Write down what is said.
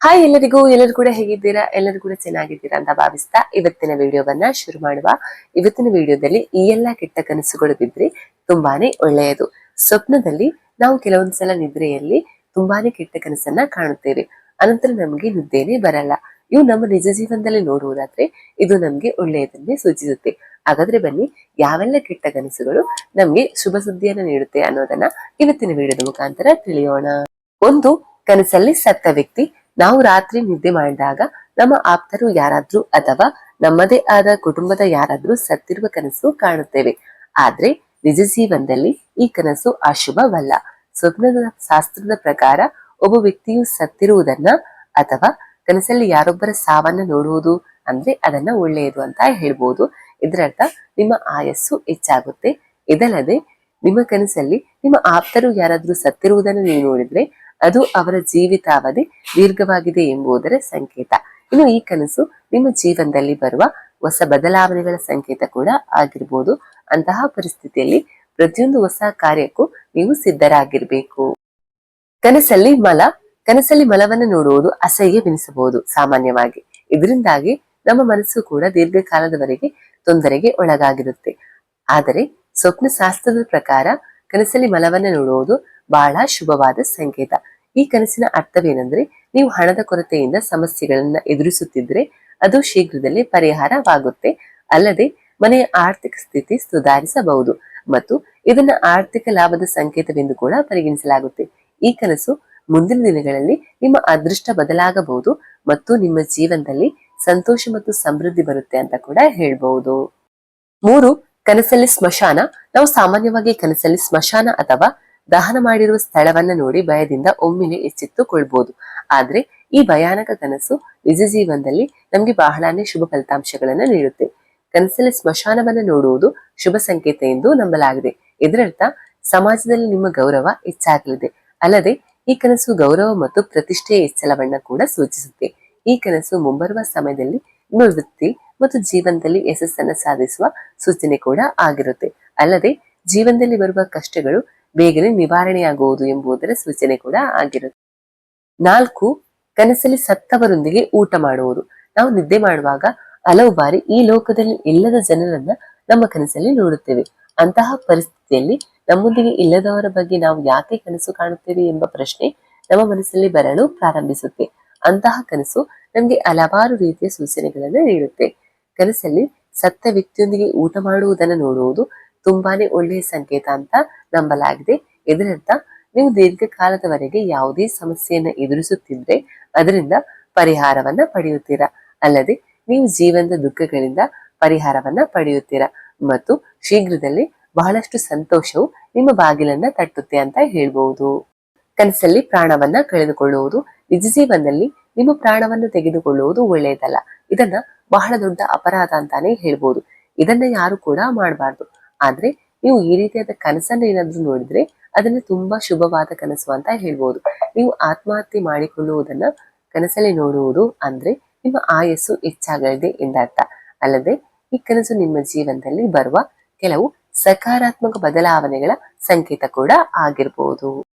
Hi ಎಲ್ಲರಿಗೂ, ಎಲ್ಲರೂ ಕೂಡ ಹೇಗಿದ್ದೀರಾ? ಎಲ್ಲರೂ ಕೂಡ ಚೆನ್ನಾಗಿದ್ದೀರಾ ಅಂತ ಭಾವಿಸ್ತಾ ಇವತ್ತಿನ ವಿಡಿಯೋವನ್ನ ಶುರು ಮಾಡುವ. ಇವತ್ತಿನ ವಿಡಿಯೋದಲ್ಲಿ ಈ ಎಲ್ಲಾ ಕೆಟ್ಟ ಕನಸುಗಳು ಬಿದ್ರೆ ತುಂಬಾನೇ ಒಳ್ಳೆಯದು. ಸ್ವಪ್ನದಲ್ಲಿ ನಾವು ಕೆಲವೊಂದ್ಸಲ ನಿದ್ರೆಯಲ್ಲಿ ತುಂಬಾನೇ ಕೆಟ್ಟ ಕನಸನ್ನ ಕಾಣುತ್ತೇವೆ. ಅನಂತರ ನಮಗೆ ನಿದ್ದೆನೇ ಬರಲ್ಲ. ಇವು ನಮ್ಮ ನಿಜ ಜೀವನದಲ್ಲಿ ನೋಡುವುದಾದ್ರೆ ಇದು ನಮ್ಗೆ ಒಳ್ಳೆಯದನ್ನೇ ಸೂಚಿಸುತ್ತೆ. ಹಾಗಾದ್ರೆ ಬನ್ನಿ, ಯಾವೆಲ್ಲ ಕೆಟ್ಟ ಕನಸುಗಳು ನಮ್ಗೆ ಶುಭ ಸುದ್ದಿಯನ್ನ ನೀಡುತ್ತೆ ಅನ್ನೋದನ್ನ ಇವತ್ತಿನ ವಿಡಿಯೋದ ಮುಖಾಂತರ ತಿಳಿಯೋಣ. ಒಂದು, ಕನಸಲ್ಲಿ ಸತ್ತ ವ್ಯಕ್ತಿ. ನಾವು ರಾತ್ರಿ ನಿದ್ದೆ ಮಾಡಿದಾಗ ನಮ್ಮ ಆಪ್ತರು ಯಾರಾದ್ರೂ ಅಥವಾ ನಮ್ಮದೇ ಆದ ಕುಟುಂಬದ ಯಾರಾದ್ರೂ ಸತ್ತಿರುವ ಕನಸು ಕಾಣುತ್ತೇವೆ. ಆದ್ರೆ ನಿಜ ಜೀವನದಲ್ಲಿ ಈ ಕನಸು ಅಶುಭವಲ್ಲ. ಸ್ವಪ್ನದ ಶಾಸ್ತ್ರದ ಪ್ರಕಾರ ಒಬ್ಬ ವ್ಯಕ್ತಿಯು ಸತ್ತಿರುವುದನ್ನ ಅಥವಾ ಕನಸಲ್ಲಿ ಯಾರೊಬ್ಬರ ಸಾವನ್ನ ನೋಡುವುದು ಅಂದ್ರೆ ಅದನ್ನ ಒಳ್ಳೆಯದು ಅಂತ ಹೇಳ್ಬೋದು. ಇದರರ್ಥ ನಿಮ್ಮ ಆಯಸ್ಸು ಹೆಚ್ಚಾಗುತ್ತೆ. ಇದಲ್ಲದೆ ನಿಮ್ಮ ಕನಸಲ್ಲಿ ನಿಮ್ಮ ಆಪ್ತರು ಯಾರಾದ್ರೂ ಸತ್ತಿರುವುದನ್ನು ನೀವು ನೋಡಿದ್ರೆ ಅದು ಅವರ ಜೀವಿತಾವಧಿ ದೀರ್ಘವಾಗಿದೆ ಎಂಬುದರ ಸಂಕೇತ. ಇನ್ನು ಈ ಕನಸು ನಿಮ್ಮ ಜೀವನದಲ್ಲಿ ಬರುವ ಹೊಸ ಬದಲಾವಣೆಗಳ ಸಂಕೇತ ಕೂಡ ಆಗಿರ್ಬೋದು. ಅಂತಹ ಪರಿಸ್ಥಿತಿಯಲ್ಲಿ ಪ್ರತಿಯೊಂದು ಹೊಸ ಕಾರ್ಯಕ್ಕೂ ನೀವು ಸಿದ್ಧರಾಗಿರ್ಬೇಕು. ಕನಸಲ್ಲಿ ಮಲ, ಕನಸಲ್ಲಿ ಮಲವನ್ನು ನೋಡುವುದು ಅಸಹ್ಯವೆನಿಸಬಹುದು ಸಾಮಾನ್ಯವಾಗಿ. ಇದರಿಂದಾಗಿ ನಮ್ಮ ಮನಸ್ಸು ಕೂಡ ದೀರ್ಘಕಾಲದವರೆಗೆ ತೊಂದರೆಗೆ ಒಳಗಾಗಿರುತ್ತೆ. ಆದರೆ ಸ್ವಪ್ನ ಶಾಸ್ತ್ರದ ಪ್ರಕಾರ ಕನಸಲ್ಲಿ ಮಲವನ್ನು ನೋಡುವುದು ಬಹಳ ಶುಭವಾದ ಸಂಕೇತ. ಈ ಕನಸಿನ ಅರ್ಥವೇನೆಂದ್ರೆ ನೀವು ಹಣದ ಕೊರತೆಯಿಂದ ಸಮಸ್ಯೆಗಳನ್ನ ಎದುರಿಸುತ್ತಿದ್ರೆ ಅದು ಶೀಘ್ರದಲ್ಲೇ ಪರಿಹಾರವಾಗುತ್ತೆ. ಅಲ್ಲದೆ ಮನೆಯ ಆರ್ಥಿಕ ಸ್ಥಿತಿ ಸುಧಾರಿಸಬಹುದು ಮತ್ತು ಇದನ್ನ ಆರ್ಥಿಕ ಲಾಭದ ಸಂಕೇತವೆಂದು ಕೂಡ ಪರಿಗಣಿಸಲಾಗುತ್ತೆ. ಈ ಕನಸು ಮುಂದಿನ ದಿನಗಳಲ್ಲಿ ನಿಮ್ಮ ಅದೃಷ್ಟ ಬದಲಾಗಬಹುದು ಮತ್ತು ನಿಮ್ಮ ಜೀವನದಲ್ಲಿ ಸಂತೋಷ ಮತ್ತು ಸಮೃದ್ಧಿ ಬರುತ್ತೆ ಅಂತ ಕೂಡ ಹೇಳ್ಬಹುದು. ಮೂರು, ಕನಸಲ್ಲಿ ಸ್ಮಶಾನ. ನಾವು ಸಾಮಾನ್ಯವಾಗಿ ಕನಸಲ್ಲಿ ಸ್ಮಶಾನ ಅಥವಾ ದಹನ ಮಾಡಿರುವ ಸ್ಥಳವನ್ನ ನೋಡಿ ಭಯದಿಂದ ಒಮ್ಮೆಲೆ ಎಚ್ಚೆತ್ತುಕೊಳ್ಬಹುದು ಆದ್ರೆ ಈ ಭಯಾನಕ ಕನಸು ನಿಜ ಜೀವನದಲ್ಲಿ ನಮ್ಗೆ ಬಹಳನೇ ಶುಭ ಫಲಿತಾಂಶಗಳನ್ನ ನೀಡುತ್ತೆ. ಕನಸಲ್ಲಿ ಸ್ಮಶಾನವನ್ನ ನೋಡುವುದು ಶುಭ ಸಂಕೇತ ಎಂದು ನಂಬಲಾಗಿದೆ. ಇದರರ್ಥ, ಸಮಾಜದಲ್ಲಿ ನಿಮ್ಮ ಗೌರವ ಹೆಚ್ಚಾಗಲಿದೆ. ಅಲ್ಲದೆ, ಈ ಕನಸು ಗೌರವ ಮತ್ತು ಪ್ರತಿಷ್ಠೆಯ ಹೆಚ್ಚಳವನ್ನ ಕೂಡ ಸೂಚಿಸುತ್ತೆ. ಈ ಕನಸು ಮುಂಬರುವ ಸಮಯದಲ್ಲಿ ನಿಮ್ಮ ವೃತ್ತಿ ಮತ್ತು ಜೀವನದಲ್ಲಿ ಯಶಸ್ಸನ್ನ ಸಾಧಿಸುವ ಸೂಚನೆ ಕೂಡ ಆಗಿರುತ್ತೆ. ಅಲ್ಲದೆ, ಜೀವನದಲ್ಲಿ ಬರುವ ಕಷ್ಟಗಳು ಬೇಗನೆ ನಿವಾರಣೆಯಾಗುವುದು ಎಂಬುದರ ಸೂಚನೆ ಕೂಡ ಆಗಿರುತ್ತೆ ನಾಲ್ಕು, ಕನಸಲ್ಲಿ ಸತ್ತವರೊಂದಿಗೆ ಊಟ ಮಾಡುವುದು. ನಾವು ನಿದ್ದೆ ಮಾಡುವಾಗ ಹಲವು ಬಾರಿ ಈ ಲೋಕದಲ್ಲಿ ಇಲ್ಲದ ಜನರನ್ನ ನಮ್ಮ ಕನಸಲ್ಲಿ ನೋಡುತ್ತೇವೆ. ಅಂತಹ ಪರಿಸ್ಥಿತಿಯಲ್ಲಿ ನಮ್ಮೊಂದಿಗೆ ಇಲ್ಲದವರ ಬಗ್ಗೆ ನಾವು ಯಾಕೆ ಕನಸು ಕಾಣುತ್ತೇವೆ ಎಂಬ ಪ್ರಶ್ನೆ ನಮ್ಮ ಮನಸ್ಸಲ್ಲಿ ಬರಲು ಪ್ರಾರಂಭಿಸುತ್ತೆ. ಅಂತಹ ಕನಸು ನಮಗೆ ಹಲವಾರು ರೀತಿಯ ಸೂಚನೆಗಳನ್ನು ನೀಡುತ್ತೆ. ಕನಸಲ್ಲಿ ಸತ್ತ ವ್ಯಕ್ತಿಯೊಂದಿಗೆ ಊಟ ಮಾಡುವುದನ್ನು ನೋಡುವುದು ತುಂಬಾನೇ ಒಳ್ಳೆಯ ಸಂಕೇತ ಅಂತ ನಂಬಲಾಗಿದೆ. ಇದರರ್ಥ ನೀವು ದೀರ್ಘಕಾಲದವರೆಗೆ ಯಾವುದೇ ಸಮಸ್ಯೆಯನ್ನ ಎದುರಿಸುತ್ತಿದ್ರೆ ಅದರಿಂದ ಪರಿಹಾರವನ್ನ ಪಡೆಯುತ್ತೀರಾ? ಅಲ್ಲದೆ ನೀವು ಜೀವನದ ದುಃಖಗಳಿಂದ ಪರಿಹಾರವನ್ನ ಪಡೆಯುತ್ತೀರಾ? ಮತ್ತು ಶೀಘ್ರದಲ್ಲಿ ಬಹಳಷ್ಟು ಸಂತೋಷವು ನಿಮ್ಮ ಬಾಗಿಲನ್ನ ತಟ್ಟುತ್ತೆ ಅಂತ ಹೇಳ್ಬಹುದು ಕನಸಲ್ಲಿ ಪ್ರಾಣವನ್ನ ಕಳೆದುಕೊಳ್ಳುವುದು, ನಿಜ ಜೀವನದಲ್ಲಿ ನಿಮ್ಮ ಪ್ರಾಣವನ್ನು ತೆಗೆದುಕೊಳ್ಳುವುದು ಒಳ್ಳೆಯದಲ್ಲ. ಇದನ್ನ ಬಹಳ ದೊಡ್ಡ ಅಪರಾಧ ಅಂತಾನೆ ಹೇಳ್ಬೋದು. ಇದನ್ನ ಯಾರು ಕೂಡ ಮಾಡಬಾರ್ದು. ಆದ್ರೆ ನೀವು ಈ ರೀತಿಯಾದ ಕನಸನ್ನ ಏನಾದ್ರೂ ನೋಡಿದ್ರೆ ಅದನ್ನ ತುಂಬಾ ಶುಭವಾದ ಕನಸು ಅಂತ ಹೇಳ್ಬೋದು. ನೀವು ಆತ್ಮಹತ್ಯೆ ಮಾಡಿಕೊಳ್ಳುವುದನ್ನ ಕನಸಲ್ಲಿ ನೋಡುವುದು ಅಂದ್ರೆ ನಿಮ್ಮ ಆಯಸ್ಸು ಹೆಚ್ಚಾಗಲಿದೆ ಎಂದರ್ಥ. ಅಲ್ಲದೆ ಈ ಕನಸು ನಿಮ್ಮ ಜೀವನದಲ್ಲಿ ಬರುವ ಕೆಲವು ಸಕಾರಾತ್ಮಕ ಬದಲಾವಣೆಗಳ ಸಂಕೇತ ಕೂಡ ಆಗಿರ್ಬೋದು.